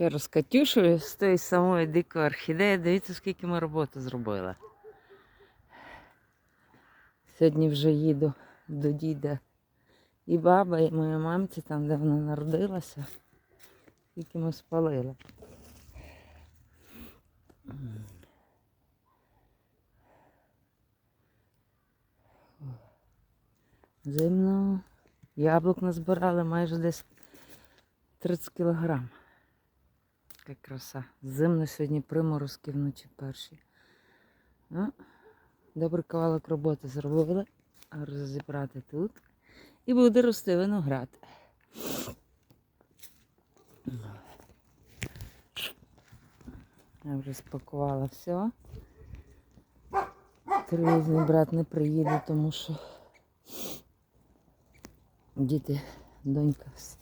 Вчора з з тої самої дикої орхідеї. Дивіться, скільки ми роботи зробили. Сьогодні вже їду до діда і баба, і моя мамці, там, де вона народилася. Скільки ми спалили. Зимно яблук назбирали майже десь 30 кілограм. Яка краса. Зимно сьогодні приморозки вночі перші. Ну, добрий кавалок роботи зробили. Розібрати тут. І буде рости виноград. Я вже спакувала все. Телевізний брат не приїде, тому що діти, донька з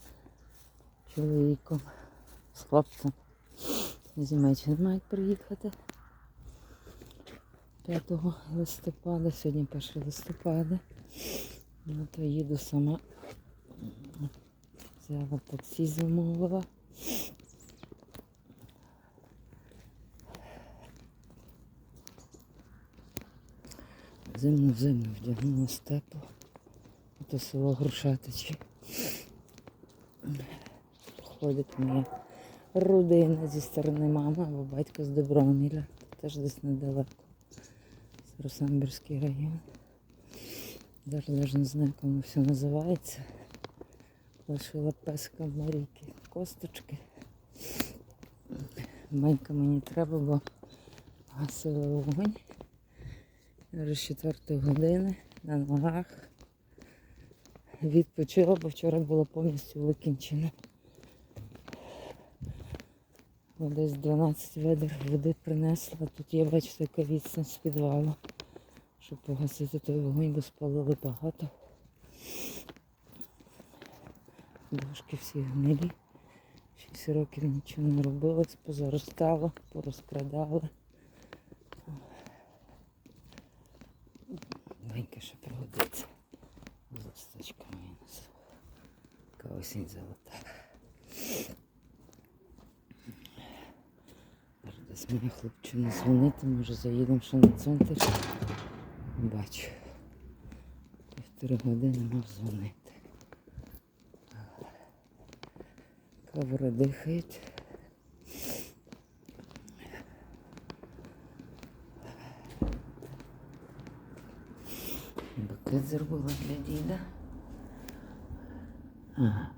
чоловіком, з хлопцем з Німеччини мають приїхати 5 листопада, сьогодні 1 листопада. Ну то їду сама. Взяла таксі замовила. Зимно зимно вдягнула степло. Це село Грушатичі. Ходить моя родина зі сторони мами або батько з Доброміля. Теж десь недалеко. Це Росамбірський район. Даже, даже не знаю, воно все називається. Лишила песка Марійки косточки. Манька мені треба, бо гасила вогонь. Вже з 4 години на ногах. Відпочила, бо вчора було повністю викінчено. Бо Десь 12 ведер води принесла. Тут є, бачите, яка відстань з підвалу. Щоб погасити той вогонь, бо спалили багато. Дошки всі гнилі. 6 років нічого не робилось, позаростало, порозкрадали. Венька ще пригодиться. З листочками. Така осінь золота. Зараз десь мені хлопчина дзвонити, може заїдемо ще на центр. Бачу. Півтори години мав дзвонити. Коври дихають. Букет зробила для діда. Ага.